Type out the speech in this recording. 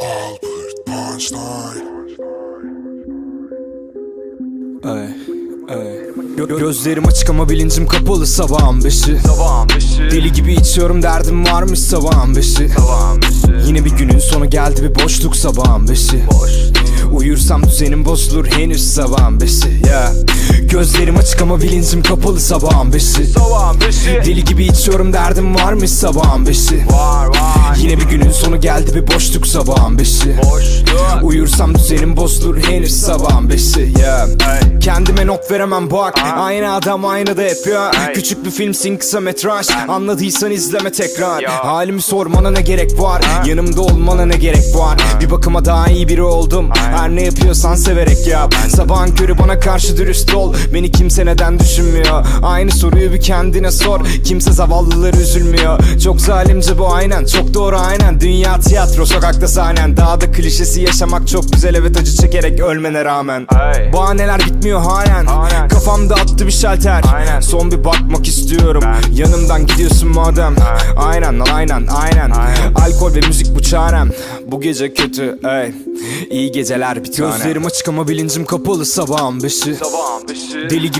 Albert Einstein. Ay, ay. Gö- gözlerim açık ama bilincim kapalı sabahın beşi. Sabahın beşi. Deli gibi içiyorum derdim varmış sabahın beşi. Sabahın beşi. Yine bir günün sonu geldi bir boşluk sabahın beşi. Boş Uyursam düzenim bozulur henüz sabahın beşi yeah. Gözlerim açık ama bilincim kapalı sabahın beşi. Sabahın beşi. Deli gibi içiyorum derdim varmış sabahın beşi. Var var. Yine bir sonu geldi bir boşluk sabahın beşi Boşluk Uyursam düzenim bozulur henüz sabahın beşi yeah. Ay. Kendime not veremem bak. Aynı adam aynı da yapıyor. Küçük bir filmsin kısa metraj. Anladıysan izleme tekrar. Halimi sormana ne gerek var. Yanımda olmana ne gerek var? Bir bakıma daha iyi biri oldum. Her ne yapıyorsan severek yap. Sabahın körü bana karşı dürüst ol. Beni kimse neden düşünmüyor? Aynı soruyu bir kendine sor. Kimse zavallılar üzülmüyor. Çok zalimce bu aynen. Çok doğru aynen. Dünya tiyatro sokakta sahnen. Dağda klişesi yaşamak çok güzel. Evet acı çekerek ölmene rağmen. Ay. Bahaneler bitmiyor halen. Halen. Kafamda attı bir şalter. Aynen. Son bir bakmak istiyorum. Ben- Yanımdan gidiyorsun madem. Ay. Aynen lan aynen aynen. Aynen. Alkol ve müzik bu çarem. Bu gece kötü ey. İyi geceler bir tane. Gözlerim açık ama bilincim kapalı sabahın beşi. Sabahın beşi. Deli gibi